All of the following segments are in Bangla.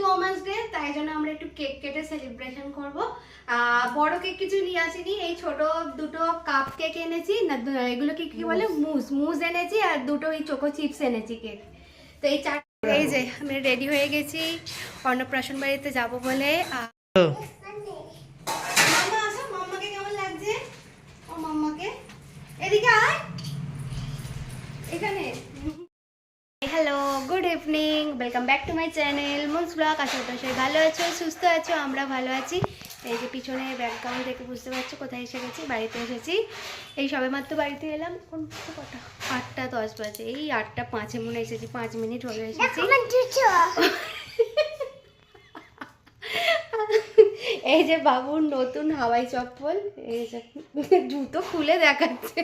যেহেতু ওমেন্স ডে তাই জন্য আমরা একটু কেক কেটে সেলিব্রেশন করব। আহ, বড় কেক কিছু নিয়ে আসিনি এই ছোট দুটো কাপ কেক এনেছি না দু- এগুলো কি কি বলে মুজ মুজ এনেছি আর দুটো এই চোকো চিপস এনেছি কেক তো এই চার এই যে আমি রেডি হয়ে গেছি। অন্নপ্রাশন বাড়িতে যাব বলে। মাম্মাকে। এদিকে আয়। এখানে। Evening welcome back to my channel Moon's vlog আশা করি সবাই ভালো আছো সুস্থ আছো আমরা ভালো আছি। এই যে পিছনে ব্যাকগ্রাউন্ড দেখে বুঝতে পারছ কোথায় এসে গেছি বাড়িতে এসেছি। এই সবে মাত্র বাড়িতে এলাম। কোন কটা? আটটা দশ বাজে। এই আটটা পাঁচে মনে এসেছি পাঁচ মিনিট হয়ে এসেছি। এই যে বাবুর নতুন হাওয়াই চপ্পল। এই যে জুতো খুলে দেখাচ্ছে।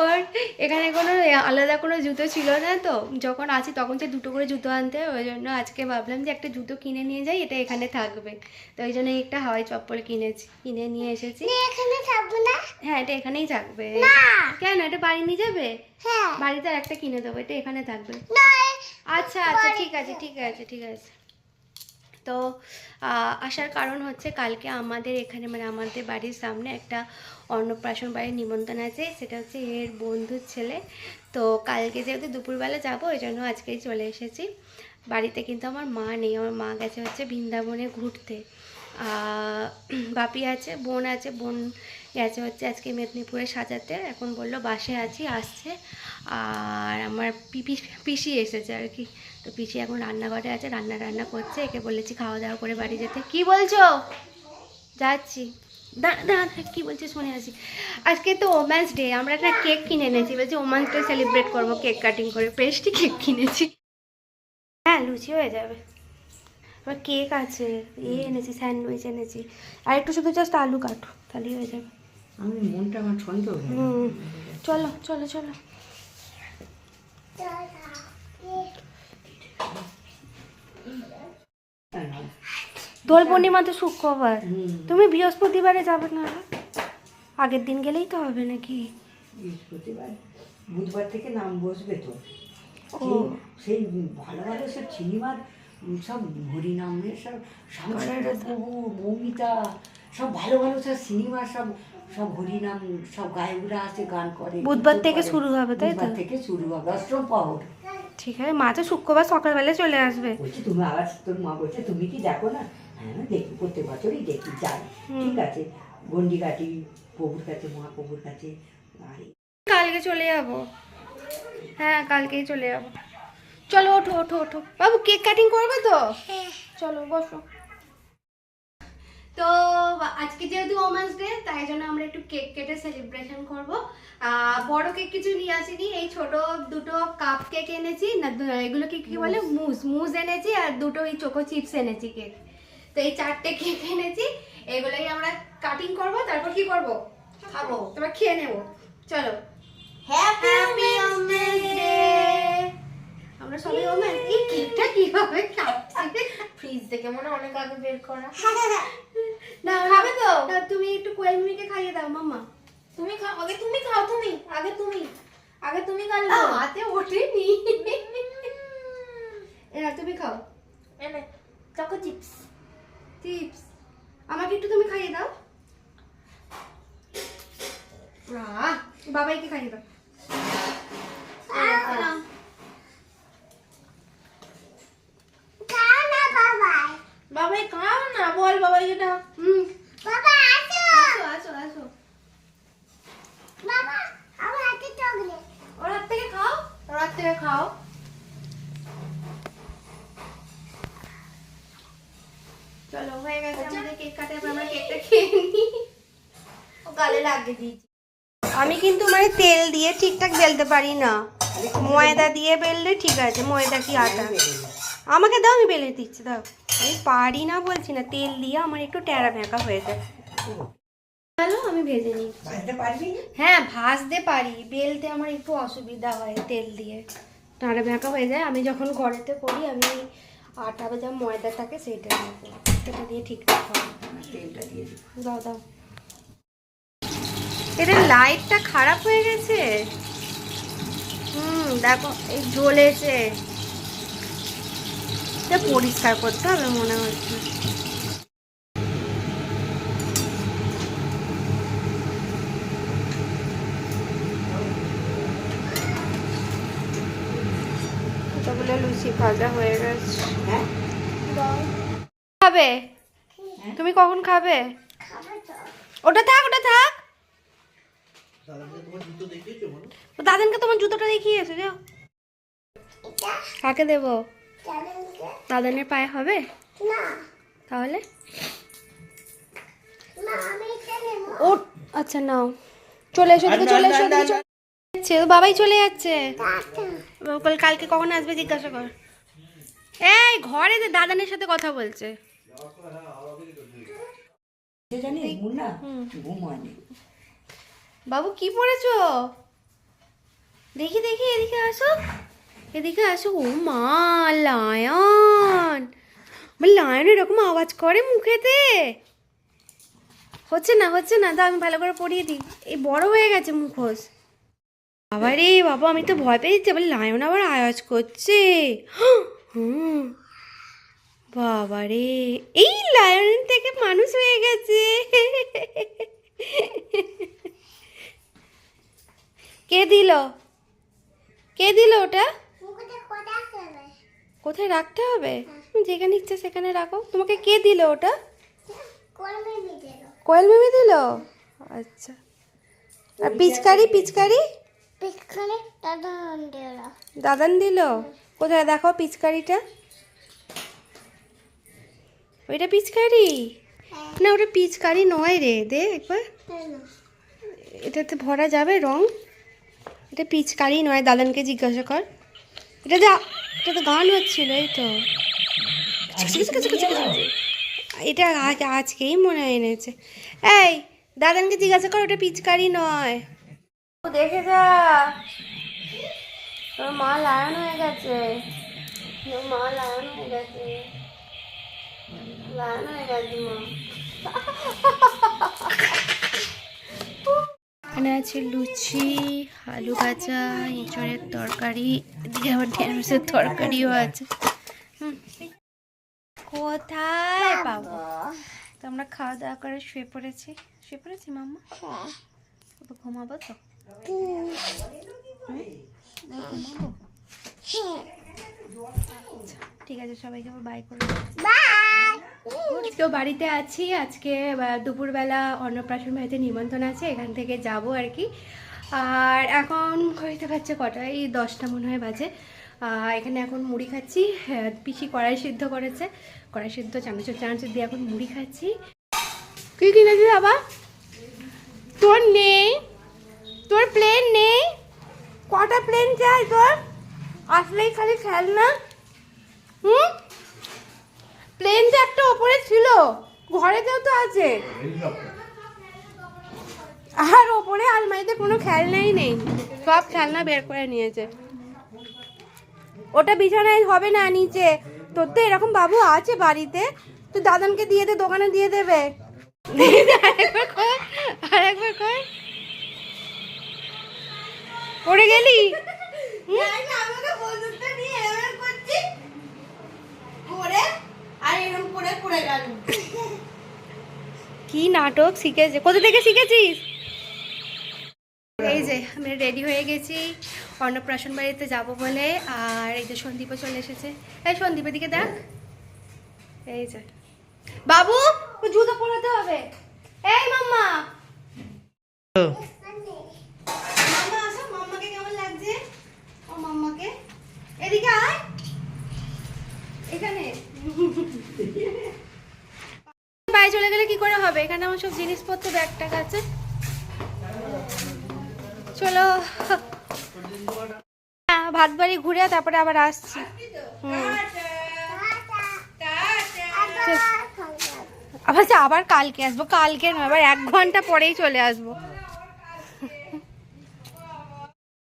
ওর এখানে কোনো আলাদা কোনো জুতো ছিল না তো। যখন আসি তখন সে দুটো করে জুতো আনতে হয়, ওই জন্য আজকে ভাবলাম যে একটা জুতো কিনে নিয়ে যাই এটা এখানে থাকবে। তো ওই জন্য একটা হাওয়াই চপ্পল কিনেছি কিনে নিয়ে এসেছি। এখানে থাকব না। হ্যাঁ এটা এখানেই থাকবে। কেন এটা বাড়ি নিয়ে যাবে? হ্যাঁ। বাড়িতে আর একটা কিনে দেবো এটা এখানে থাকবে। না আচ্ছা আচ্ছা ঠিক আছে ঠিক আছে ঠিক আছে। তো আসার কারণ হচ্ছে কালকে আমাদের এখানে মানে আমাদের বাড়ির সামনে একটা অন্নপ্রাশন বাড়ির নিমন্ত্রণ আছে, সেটা হচ্ছে এর বন্ধুর ছেলে। তো কালকে যেহেতু দুপুরবেলা যাব, ওই জন্য আজকেই চলে এসেছি। বাড়িতে কিন্তু আমার মা নেই, আমার মা গেছে হচ্ছে বৃন্দাবনে ঘুরতে। বাপি আছে, বোন আছে, বোন গেছে হচ্ছে আজকে মেদিনীপুরে সাজাতে। এখন বলল বাসে আছি, আসছে। আর আমার পিপি, পিসি এসেছে আর কি। তো পিসি এখন রান্নাঘরে আছে, রান্না রান্না করছে। একে বলেছি খাওয়া দাওয়া করে বাড়ি যেতে। কি বলছো? যাচ্ছি। দাঁড়া কী বলছে শুনে আসি। আজকে তো ওম্যান্স ডে, আমরা একটা কেক কিনে এনেছি। বলছি ওম্যান্স ডে সেলিব্রেট করব কেক কাটিং করে। পেস্টি কেক কিনেছি। হ্যাঁ লুচি হয়ে যাবে। কেক আছে। এ এনেছি, স্যান্ডউইচ এনেছি। আর একটু শুধু জাস্ট আলু কাটো, তাহলেই হয়ে যাবে। আমি মনটা আমার ছন্দ চলো চলো চলো। দোল পূর্ণিমা তো শুক্রবার তুমি বৃহস্পতিবারে যাবে না? আগের দিন গেলেই তো হবে নাকি? বৃহস্পতিবার? বুধবার থেকে নাম বসবে তো। ও। সেই ভালো ভালো সব সিনেমার সব হরিনামের সব সব ভালো ভালো সব সিনেমা সব সব হরিনাম সব গায়করা আছে গান করে বুধবার থেকে শুরু হবে, তাই তো? থেকে শুরু হবে অষ্টম পাহর। ঠিক আছে মা তো শুক্রবার সকালবেলা চলে আসবে। বলছি তুমি আবার তোর মা বলছে তুমি কি দেখো না? হ্যাঁ দেখি প্রত্যেক বছরই দেখি যাই। ঠিক আছে গন্ডি কাটি প্রভুর কাছে মহাপ্রভুর কাছে কালকে চলে যাব। হ্যাঁ কালকেই চলে যাব। চলো ওঠো ওঠো ওঠো। বাবু কেক কাটিং করবে তো? চলো বসো। তো আজকে যেহেতু ওমেন্স ডে তাই জন্য আমরা একটু কেক কেটে সেলিব্রেশন করব। বড় কেক কিছু নিয়ে আসিনি এই ছোট দুটো কাপ কেক এনেছি না এগুলো কি কি বলে? মুজ মুজ এনেছি আর দুটো এই চোকো চিপস এনেছি কেক তো এই চারটে কেক এনেছি এগুলোই আমরা কাটিং করব তারপর কি করব? খাব তারপর খেয়ে নেব। চলো। হ্যাপি ওমেন্স ডে আমরা সবাই ওমেন এই কেকটা কীভাবে কাটছি? ফ্রিজ থেকে মনে অনেক আগে বের করা। না খাবে তো? না তুমি একটু কোয়েল মিমিকে খাইয়ে দাও মাম্মা। তুমি খাও আগে তুমি খাও তুমি আগে তুমি আগে তুমি খাও। হাতে ওঠেনি। এরা তুমি খাও। এনে চকো চিপস। চিপস। আমাকে একটু তুমি খাইয়ে দাও। বাবাইকে খাইয়ে দাও নাও। বাবাই খাও না বল বাবাই এটা। হুম। বাবা আসো। আসো আসো আসো। বাবা আমার হাতে চকলেট। ওর হাত থেকে খাও ওর হাত থেকে খাও। চলো হয়ে গেছে আমাদের কেক কাটে আমরা কেকটা খেয়ে নিই। ও গালে লাগিয়ে দিয়েছি। আমি কিন্তু মানে তেল দিয়ে ঠিকঠাক বেলতে পারি না। ময়দা দিয়ে বেললে ঠিক আছে ময়দা কি আটা? আমাকে দাও আমি বেলে দিচ্ছি দাও। আমি পারি না বলছি না তেল দিয়ে আমার একটু ট্যাড়া ব্যাঁকা হয়ে যায় চলো আমি ভেজে পারবি? হ্যাঁ ভাজতে পারি। বেলতে আমার একটু অসুবিধা হয় তেল দিয়ে। টাড়া ব্যাঁকা হয়ে যায়। আমি যখন ঘরেতে করি আমি আটা ভেজা ময়দা থাকে সেইটা সেটা দিয়ে ঠিকঠাক হয় তেলটা দিয়ে দিই দাও দাও। এটা লাইটটা খারাপ হয়ে গেছে। হুম দেখো এই জ্বলেছে। এটা পরিষ্কার করতে হবে মনে হচ্ছে। কতগুলো লুচি ভাজা হয়ে গেছে। হ্যাঁ? খাবে? তুমি কখন খাবে? ওটা থাক ওটা থাক। ও দাদানকে তোমার জুতোটা দেখিয়েছে যাও। কাকে দেবো? দাদানের পায়ে হবে? তাহলে? ও আচ্ছা নাও। চলে এসো চলে এসো যাচ্ছে। বাবাই চলে যাচ্ছে। বল কালকে কখন আসবে জিজ্ঞাসা কর। এই ঘরে যে দাদানের সাথে কথা বলছে। বাবু কি পড়েছো? দেখি দেখি এদিকে আসো। এদিকে আসো, ও মা, লায়ন। লায়ন এরকম আওয়াজ করে মুখেতে। হচ্ছে না হচ্ছে না তো আমি ভালো করে পড়িয়ে দিই। এই বড় হয়ে গেছে মুখোশ। বাবা রে বাবা, আমি তো ভয় পেয়ে যাচ্ছি, আবার লায়ন আবার আওয়াজ করছে। হুম বাবা রে এই লায়ন থেকে মানুষ হয়ে গেছে। কে দিল? কে দিল ওটা? কোথায় রাখতে হবে? যেখানে ইচ্ছা সেখানে রাখো। তোমাকে কে দিল ওটা? কোয়েল মিমি দিল। আচ্ছা। আর পিচকারি পিচকারি? দাদান দিল। কোথায়? দেখো পিচকারিটা। ওইটা পিচকারি? না ওটা পিচকারি নয় রে। দে একবার। এটাতে ভরা যাবে রং। এটা পিচকারি নয় দাদানকে জিজ্ঞাসা কর। এটা যা এটা তো গান হচ্ছিল এই তো। এটা আজকেই মনে হয় এনেছে। এই দাদানকে জিজ্ঞাসা কর ওটা পিচকারি নয়। ও দেখে যা। তোর মা লায়ন হয়ে গেছে। তোর মা লায়ন হয়ে গেছে। লায়ন হয়ে গেছে মা। এখানে আছে লুচি আলু ভাজা এঁচড়ের তরকারি এদিকে আবার ঢেঁড়সের তরকারিও আছে। কোথায় পাবো? তো আমরা খাওয়া দাওয়া করে শুয়ে পড়েছি। শুয়ে পড়েছি মাম্মা? তো ঘুমাবো তো? ঘুমাবো আচ্ছা, ঠিক আছে সবাইকে বাই করে আজকেও বাড়িতে আছি। আজকে দুপুরবেলা অন্নপ্রাশন বাড়িতে নিমন্ত্রণ আছে এখান থেকে যাব আর কি। আর এখন হইতে পারছে কটা এই দশটা মনে হয় বাজে। এখানে এখন মুড়ি খাচ্ছি। হ্যাঁ, পিসি কড়াই সিদ্ধ করেছে। কড়াই সিদ্ধ চানাচুর চানাচুর দিয়ে এখন মুড়ি খাচ্ছি। কি কিনেছিস আবার তোর নেই। তোর প্লেন নেই। কটা প্লেন চাই তোর? আসলেই খালি খেলনা। হুম? প্লেন যে একটা ওপরে ছিল। ঘরেতেও তো আছে। আর ওপরে আলমারিতে কোনো খেলনাই নেই। সব খেলনা বের করে নিয়েছে। ওটা বিছানায় হবে না নিচে। তোর তো এরকম বাবু আছে বাড়িতে। তুই দাদানকে দিয়ে দে, দোকানে দিয়ে দেবে। আরেকবার কর। আরেকবার কর পড়ে গেলি। কি নাটক শিখেছে? কোথা থেকে শিখেছিস? এই যে আমি রেডি হয়ে গেছি। অন্নপ্রাশন বাড়িতে যাব বলে আর এই যে সন্দীপও চলে এসেছে। এই সন্দীপের দিকে দেখ। এই যে। বাবু জুতো পরাতে হবে। এই মাম্মা। মাম্মা আসো মাম্মাকে কেমন লাগছে ও মাম্মাকে এদিকে আয় এখানে বাইরে চলে গেলে কি করে হবে এখানে আমার সব জিনিসপত্র ব্যাগ ট্যাগ আছে। চলো। হ্যাঁ, ভাত বাড়ি ঘুরে তারপরে আবার আসছি। আবার আবার কালকে আসব কালকে নয় আবার এক ঘণ্টা পরেই চলে আসব।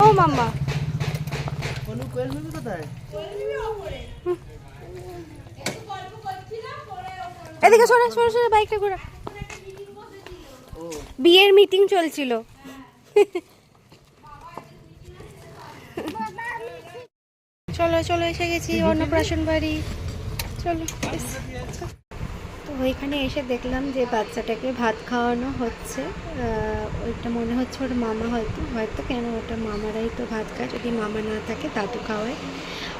ও মাম্মা। এদিকে সরে সরে সরে বাইকটা ঘোরা। বিয়ের মিটিং চলছিল। চলো চলো, এসে গেছি, অন্নপ্রাশন বাড়ি। চলো তো ওইখানে এসে দেখলাম যে বাচ্চাটাকে ভাত খাওয়ানো হচ্ছে। ওইটা মনে হচ্ছে ওর মামা হয়তো হয়তো কেন ওটা মামারাই তো ভাত খায়, যদি মামা না থাকে দাদু খাওয়ায়।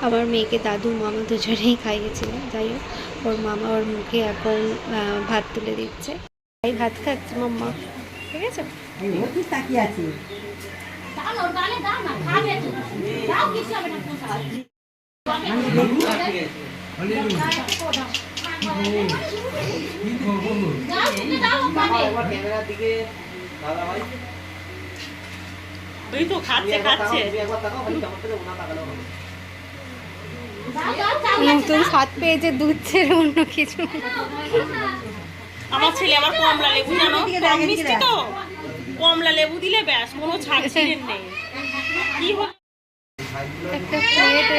আমার মেয়েকে দাদু, মামা দুজনেই খাইয়েছিলেন যাই হোক, ওর মামা ওর মুখে এখন ভাত তুলে দিচ্ছে। তাই ভাত খাচ্ছে মাম্মা। ঠিক আছে? তাকিয়ে আছে। ওই তো। খাচ্ছে খাচ্ছে। নতুন স্বাদ পেয়েছে দুধ ছেড়ে অন্য কিছু। আমার ছেলে আমার কমলা লেবু জানো? মিষ্টি তো? কমলা লেবু দিলে ব্যাস কোনো ছাড় ছিলেন নেই। কি একটা প্লেটে।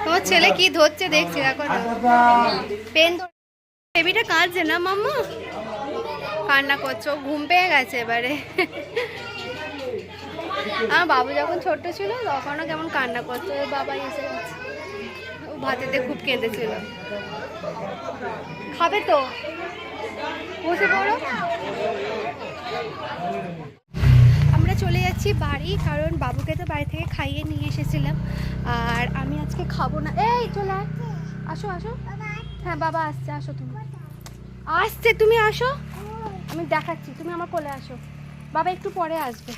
তোমার ছেলে কি ধরছে দেখছি দেখো না আচ্ছা পেন বেবিটা কাঁদছে না মাম্মা? কান্না করছ, ঘুম পেয়ে গেছে এবারে। আমার বাবু যখন ছোট ছিল, তখনও কেমন কান্না করতো বাবা এসে ও ভাতেতে খুব কেঁদেছিল। খাবে তো? বসে পড়ো। আমরা চলে যাচ্ছি বাড়ি, কারণ বাবুকে তো বাড়ি থেকে খাইয়ে নিয়ে এসেছিলাম। আর আমি আজকে খাব না। এই, চলে। আসো আসো। হ্যাঁ বাবা আসছে, আসো তুমি। আসছে, তুমি আসো। আমি দেখাচ্ছি তুমি আমার কোলে আসো। বাবা একটু পরে আসবে।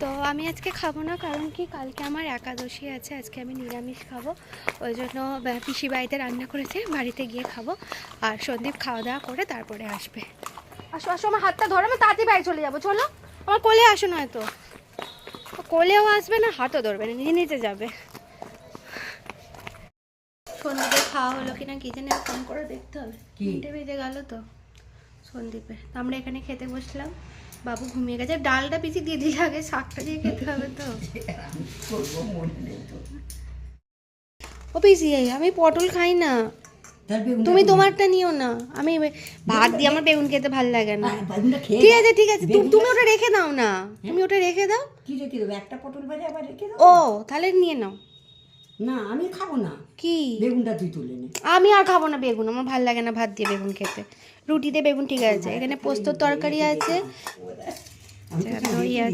তো আমি আজকে খাব না কারণ কি? কালকে আমার একাদশী আছে আজকে আমি নিরামিষ খাব। ওই জন্য পিসি বাড়িতে রান্না করেছে বাড়িতে গিয়ে খাব। আর সন্দীপ খাওয়া দাওয়া করে তারপরে আসবে। আসো আসো আমার হাতটা ধরো আমি তাড়াতাড়ি বাড়ি চলে যাব চলো। আমার কোলে আসো নয়তো কোলেও আসবে না হাতও ধরবে না নিজে নিজে যাবে। সন্দীপের খাওয়া হলো কিনা কি জানি ফোন করে দেখতে হবে। বেজে গেল তো। সন্দীপের তো আমরা এখানে খেতে বসলাম। বাবু ঘুমিয়ে গেছে। ডালটা পিছিয়ে দিয়ে দিলে আগে শাকটা দিয়ে খেতে হবে তো। ও পিসি আমি পটল খাই না। তুমি তোমারটা নিও না। আমি ভাত দিয়ে আমার বেগুন খেতে ভালো লাগে না। ঠিক আছে ঠিক আছে। তুমি ওটা রেখে দাও না। তুমি ওটা রেখে দাও। কি রেখে দেবো? একটা পটল ভাজা আবার রেখে দেবো ও তাহলে নিয়ে নাও। না আমি খাব না। কি? বেগুনটা তুই তুলে নে। আমি আর খাব না বেগুন। আমার ভালো লাগে না ভাত দিয়ে বেগুন খেতে। রুটিতে বেগুন ঠিক আছে। এখানে পোস্তর তরকারি আছে। দই আর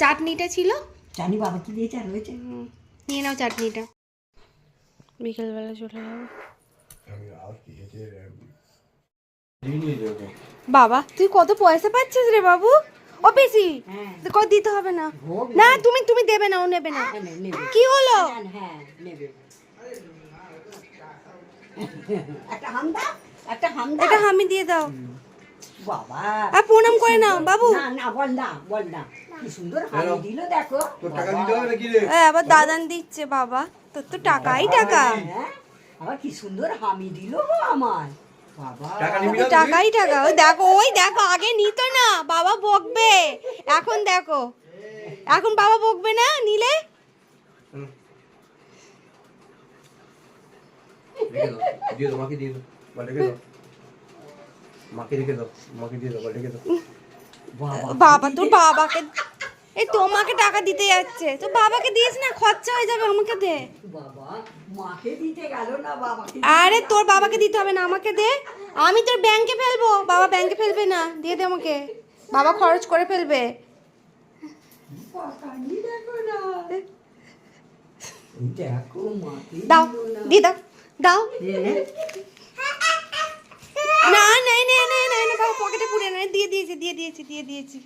চাটনিটা ছিল? জানি বাবা কি দিয়েছে? আর রয়েছে? হুম, নিয়ে নাও চাটনিটা। বিকেলবেলা চলে যাব। বাবা তুই কত পয়সা পাচ্ছিস রে বাবু? ও বেশি? হ্যাঁ। কত দিতে হবে না। না তুমি তুমি দেবে না ও নেবে না। হ্যাঁ, কি হলো? হ্যাঁ, নেবে। একটা হামদা? এটা আমি দিয়ে দাও। বাবা। আর প্রণাম করে নাও বাবু। না না বল না বল না। কি সুন্দর হামি দিল দেখো। তোর টাকা দিতে হবে নাকি রে? এ, আবার দাদান দিচ্ছে বাবা। তোর তো টাকাই টাকা। হ্যাঁ? আবার কি সুন্দর হামি দিল গো আমার। বাবা। টাকা তোর নিবি তো না টাকাই টাকা। ওই দেখো ওই দেখো আগে নিত না বাবা বকবে। এখন দেখো। এখন বাবা বকবে না নিলে? রেখে দাও দিয়ে দাও মাকে দিয়ে দাও। বল রেখে দাও মাকে রেখে দাও মাকে দিয়ে দাও বল রেখে দাও বাবা বাবা তোর বাবাকে এই তোমাকে টাকা দিতে যাচ্ছে। তো বাবাকে দিয়েছ না খরচা হয়ে যাবে আমাকে দে। বাবা মাকে দিতে গেল না বাবাকে আরে তোর বাবাকে দিতে হবে না আমাকে দে। আমি তোর ব্যাংকে ফেলব। বাবা ব্যাংকে ফেলবে না দিয়ে দে আমাকে। বাবা খরচ করে ফেলবে। দাও দিয়ে দাও দাও? না, নাই না না না না বাবু পকেটে পুড়ে না দিয়ে দিয়েছি দিয়ে দিয়েছি দিয়ে দিয়েছি।